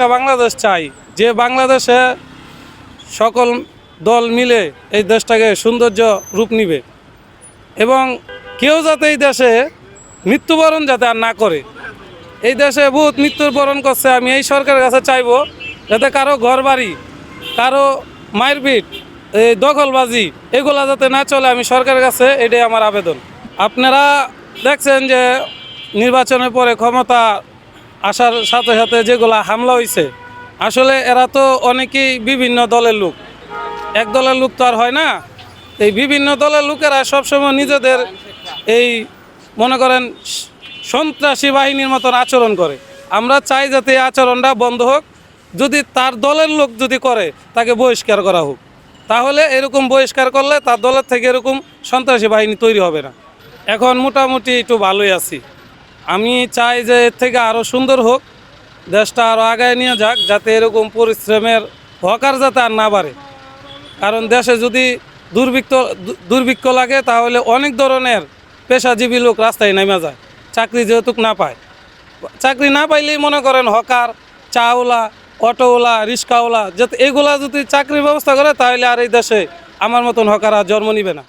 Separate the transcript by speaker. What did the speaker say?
Speaker 1: একটা বাংলাদেশ চাই, যে বাংলাদেশে সকল দল মিলে এই দেশটাকে সৌন্দর্য রূপ নিবে। এবং কেউ যাতে এই দেশে মৃত্যুবরণ যাতে আর না করে। এই দেশে বহুত মৃত্যুর বরণ করছে, আমি এই সরকারের কাছে চাইব যাতে কারও ঘর বাড়ি কারও মায়ের পিঠ এই দখলবাজি, এগুলা যাতে না চলে, আমি সরকারের কাছে এটাই আমার আবেদন। আপনারা দেখছেন যে নির্বাচনের পরে ক্ষমতা আসার সাথে সাথে যেগুলা হামলা হয়েছে আসলে এরা তো অনেকেই বিভিন্ন দলের লোক। এক দলের লোক তো আর হয় না। এই বিভিন্ন দলের লোকেরা সবসময় নিজেদের এই, মনে করেন, সন্ত্রাসী বাহিনীর মতন আচরণ করে। আমরা চাই যাতে এই আচরণটা বন্ধ হোক। যদি তার দলের লোক যদি করে, তাকে বহিষ্কার করা হোক। তাহলে এরকম বহিষ্কার করলে তার দলের থেকে এরকম সন্ত্রাসী বাহিনী তৈরি হবে না। এখন মোটামুটি একটু ভালোই আছি। আমি চাই যে এর থেকে আরও সুন্দর হোক, দেশটা আরও আগায় নিয়ে যাক, যাতে এরকম পরিশ্রমের হকার যাতে আর না বাড়ে। কারণ দেশে যদি দুর্ভিক্ষ দুর্ভিক্ষ লাগে, তাহলে অনেক ধরনের পেশাজীবী লোক রাস্তায় নেমে যায়। চাকরি যেহেতু না পায়। চাকরি না পাইলেই মনে করেন হকার, চাওলা অটোওয়ালা রিক্সাওয়ালা যাতে এগুলা যদি চাকরির ব্যবস্থা করে, তাহলে আর এই দেশে আমার মতন হকার আর জন্ম নিবে না।